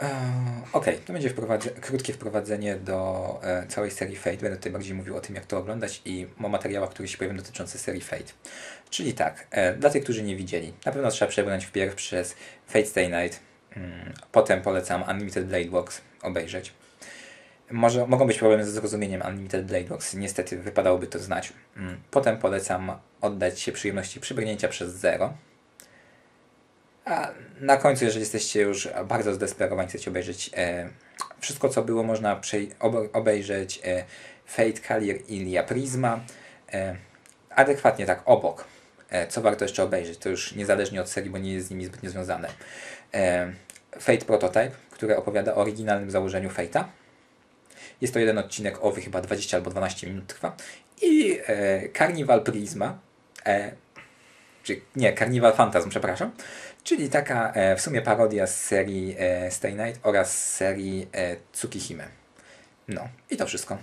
Eee, Okej, to będzie wprowadze krótkie wprowadzenie do e, całej serii Fate. Będę tutaj bardziej mówił o tym, jak to oglądać i o materiałach, które się pojawią dotyczące serii Fate. Czyli tak, e, dla tych, którzy nie widzieli, na pewno trzeba przebrnąć wpierw przez Fate Stay Night. Mm, potem polecam Unlimited Blade Works obejrzeć. Może, mogą być problemy ze zrozumieniem Unlimited Blade Works, niestety wypadałoby to znać. Mm, Potem polecam oddać się przyjemności przybrnięcia przez zero. A na końcu, jeżeli jesteście już bardzo zdesperowani, chcecie obejrzeć e, wszystko, co było, można obejrzeć e, Fate, Kalir, Ilia, Prisma. E, adekwatnie tak, obok. E, co warto jeszcze obejrzeć? To już niezależnie od serii, bo nie jest z nimi zbytnio związane. E, Fate Prototype, który opowiada o oryginalnym założeniu Fate'a. Jest to jeden odcinek owy, chyba 20 albo 12 minut trwa. I Carnival Prisma, e, czy nie, Carnival Phantasm, przepraszam, czyli taka e, w sumie parodia z serii e, Stay Night oraz z serii e, Tsukihime. No i to wszystko.